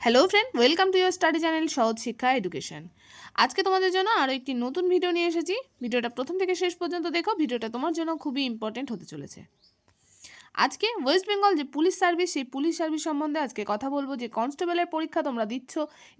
Hello friend welcome to your study channel Sahaj Shiksha education আজকে তোমাদের জন্য আরও একটি নতুন ভিডিও নিয়ে এসেছি। ভিডিওটা প্রথম থেকে শেষ পর্যন্ত দেখো। ভিডিওটা তোমার জন্য খুবই ইম্পর্টেন্ট হতে চলেছে। আজকে ওয়েস্ট বেঙ্গল যে পুলিশ সার্ভিস, সেই পুলিশ সার্ভিস সম্বন্ধে আজকে কথা বলব। যে কনস্টেবলের পরীক্ষা তোমরা দিচ্ছ,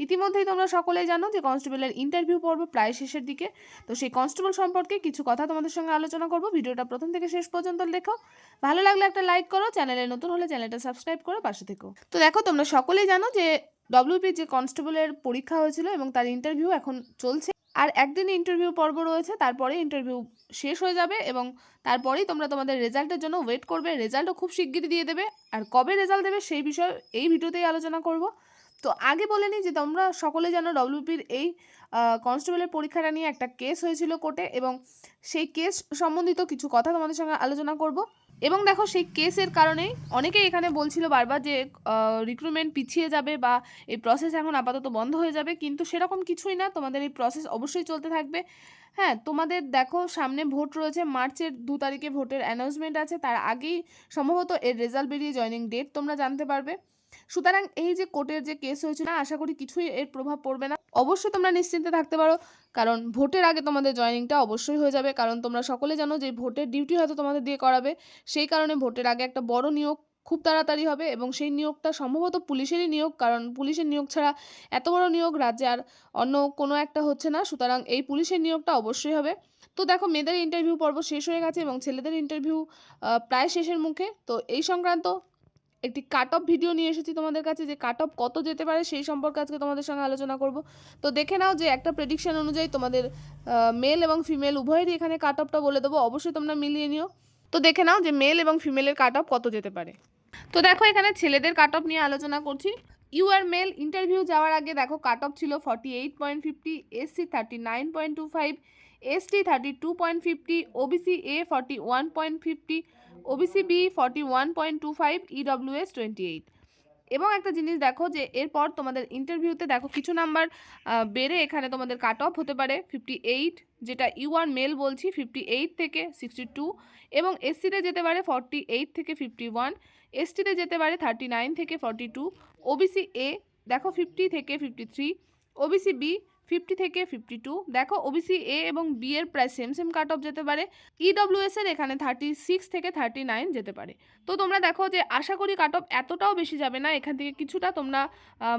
ইতিমধ্যেই তোমরা সকলেই জানো যে কনস্টেবলের ইন্টারভিউ পর্ব প্রায় শেষের দিকে। তো সেই কনস্টেবল সম্পর্কে কিছু কথা তোমাদের সঙ্গে আলোচনা করব। ভিডিওটা প্রথম থেকে শেষ পর্যন্ত দেখো। ভালো লাগলে একটা লাইক করো, চ্যানেলে নতুন হলে চ্যানেলটা সাবস্ক্রাইব করে, পাশে থেকো। তো দেখো, তোমরা সকলেই জানো যে ডব্লিউপি যে কনস্টেবলের পরীক্ষা হয়েছিল এবং তার ইন্টারভিউ এখন চলছে। আর একদিন ইন্টারভিউ পর্ব রয়েছে, তারপরে ইন্টারভিউ শেষ হয়ে যাবে এবং তারপরেই তোমরা তোমাদের রেজাল্টের জন্য ওয়েট করবে। রেজাল্টও খুব শিগগিরই দিয়ে দেবে। আর কবে রেজাল্ট দেবে সেই বিষয়ে এই ভিডিওতেই আলোচনা করব। তো আগে বলে নিই যে তোমরা সকলে জানো ডব্লিউপির এই কনস্টেবলের পরীক্ষাটা নিয়ে একটা কেস হয়েছিল কোর্টে এবং সেই কেস সম্বন্ধিত কিছু কথা তোমাদের সঙ্গে আলোচনা করব। এবং দেখো সেই কেসের কারণেই অনেকেই এখানে বলছিল বারবার যে রিক্রুটমেন্ট পিছিয়ে যাবে বা এই প্রসেস এখন আপাতত বন্ধ হয়ে যাবে। কিন্তু সেরকম কিছুই না, তোমাদের এই প্রসেস অবশ্যই চলতে থাকবে। হ্যাঁ তোমাদের দেখো সামনে ভোট রয়েছে, মার্চের দু তারিখে ভোটের অ্যানাউন্সমেন্ট আছে। তার আগেই সম্ভবত এর রেজাল্ট বেরিয়ে জয়নিং ডেট তোমরা জানতে পারবে। সুতরাং এই যে কোর্টের যে কেস হয়েছিল না, আশা করি কিছুই এর প্রভাব পড়বে না। অবশ্যই তোমরা নিশ্চিন্তে থাকতে পারো, কারণ ভোটের আগে তোমাদের জয়নিংটা অবশ্যই হয়ে যাবে, কারণ তোমরা সকলে জানো যে ভোটের ডিউটি হয়তো তোমাদের দিয়ে করাবে। সেই কারণে ভোটের আগে একটা বড় নিয়োগ খুব তাড়াতাড়ি হবে এবং সেই নিয়োগটা সম্ভবত পুলিশেরই নিয়োগ, কারণ পুলিশের নিয়োগ ছাড়া এত বড় নিয়োগ রাজ্যে আর অন্য কোনো একটা হচ্ছে না, সুতরাং এই পুলিশের নিয়োগটা অবশ্যই হবে। তো দেখো, মেয়েদের ইন্টারভিউ পর্ব শেষ হয়ে গেছে এবং ছেলেদের ইন্টারভিউ প্রায় শেষের মুখে। তো এই সংক্রান্ত একটি কাট অফ ভিডিও নিয়ে এসেছি তোমাদের কাছে, যে কাট অফ কত যেতে পারে সেই সম্পর্কে আজকে তোমাদের সঙ্গে আলোচনা করব। তো দেখে নাও যে একটা প্রেডিকশন অনুযায়ী তোমাদের মেল এবং ফিমেল উভয়েরই এখানে কাট অফটা বলে দেবো, অবশ্যই তোমরা মিলিয়ে নিও। তো দেখে নাও যে মেল এবং ফিমেলের কাট অফ কত যেতে পারে। তো দেখো এখানে ছেলেদের কাট অফ নিয়ে আলোচনা করছি। ইউ আর মেল ইন্টারভিউ যাওয়ার আগে দেখো কাট অফ ছিল forty eight point fifty SC thirty nine point two five ST thirty two point fifty OBC A forty one point fifty OBC B forty one point two five EWS twenty eight এবং একটা জিনিস দেখো যে এরপর তোমাদের ইন্টারভিউতে দেখো কিছু নাম্বার বেড়ে এখানে তোমাদের কাট অফ হতে পারে। ফিফটি এইট যেটা ইউ আর মেল বলছি ফিফটি এইট থেকে সিক্সটি টু এবং এসসিতে যেতে পারে ফর্টি এইট থেকে ফিফটি ওয়ান এসটিতে যেতে পারে থার্টি নাইন থেকে ফর্টি টু ওবিসি এ দেখো ফিফটি থেকে fifty three OBC B fifty থেকে ফিফটি টু দেখো ওবিসি এ এবং বি এর প্রায় সেম সেম কাট অফ যেতে পারে। ইডব্লিউএস এর এখানে থার্টি সিক্স থেকে থার্টি নাইন যেতে পারে। তো তোমরা দেখো যে আশা করি কাট অফ এতটাও বেশি যাবে না। এখান থেকে কিছুটা তোমরা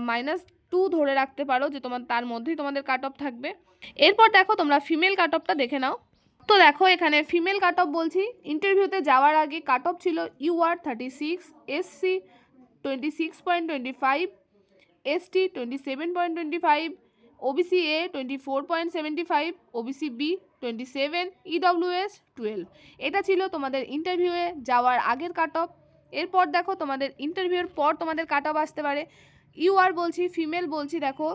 মাইনাস টু ধরে রাখতে পারো যে তোমার, তার মধ্যেই তোমাদের কাট অফ থাকবে। এরপর দেখো তোমরা ফিমেল কাট অফটা দেখে নাও। তো দেখো এখানে ফিমেল কাট অফ বলছি ইন্টারভিউতে যাওয়ার আগে কাট অফ ছিল U R thirty six SC twenty six point twenty five ST twenty seven point twenty five OBC A twenty four point seventy five OBC B twenty seven EWS twelve এটা ছিল তোমাদের ইন্টারভিউয়ে যাওয়ার আগের cut off এরপর দেখো তোমাদের ইন্টারভিউয়ের পর তোমাদের কাট অফ আসতে পারে। ইউ আর বলছি ফিমেল বলছি, দেখো।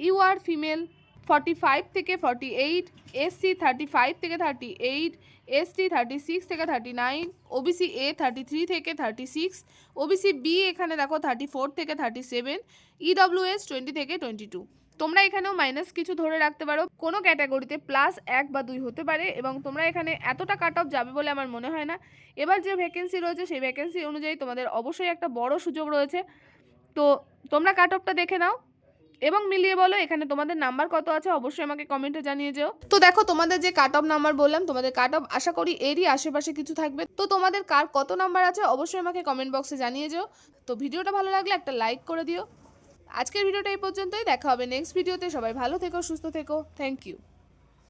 U R female forty five থেকে forty eight SC thirty five থেকে thirty eight ST thirty six থেকে thirty nine OBC A thirty three থেকে থার্টি সিক্স ওবিসি বি এখানে দেখো থার্টি ফোর থেকে থার্টি সেভেন ইডব্লিউএস টোয়েন্টি থেকে twenty two তোমরা এখানেও মাইনাস কিছু ধরে রাখতে পারো। কোনো ক্যাটাগরিতে প্লাস এক বা দুই হতে পারে এবং তোমরা এখানে এতটা কাট অফ যাবে বলে আমার মনে হয় না। এবার যে ভ্যাকেন্সি রয়েছে সেই ভ্যাকেন্সি অনুযায়ী তোমাদের অবশ্যই একটা বড় সুযোগ রয়েছে। তো তোমরা কাট অফটা দেখে নাও এবং মিলিয়ে বলো এখানে তোমাদের নাম্বার কত আছে অবশ্যই আমাকে কমেন্টে জানিয়ে যেও। তো দেখো তোমাদের যে কাট অফ নাম্বার বললাম, তোমাদের কাট অফ আশা করি এরই আশেপাশে কিছু থাকবে। তো তোমাদের কার কত নাম্বার আছে অবশ্যই আমাকে কমেন্ট বক্সে জানিয়ে যেও। তো ভিডিওটা ভালো লাগলে একটা লাইক করে দিও। আজকের ভিডিওটা এই পর্যন্তই। দেখা হবে নেক্সট ভিডিওতে সবাই ভালো থেকো, সুস্থ থেকো। Thank you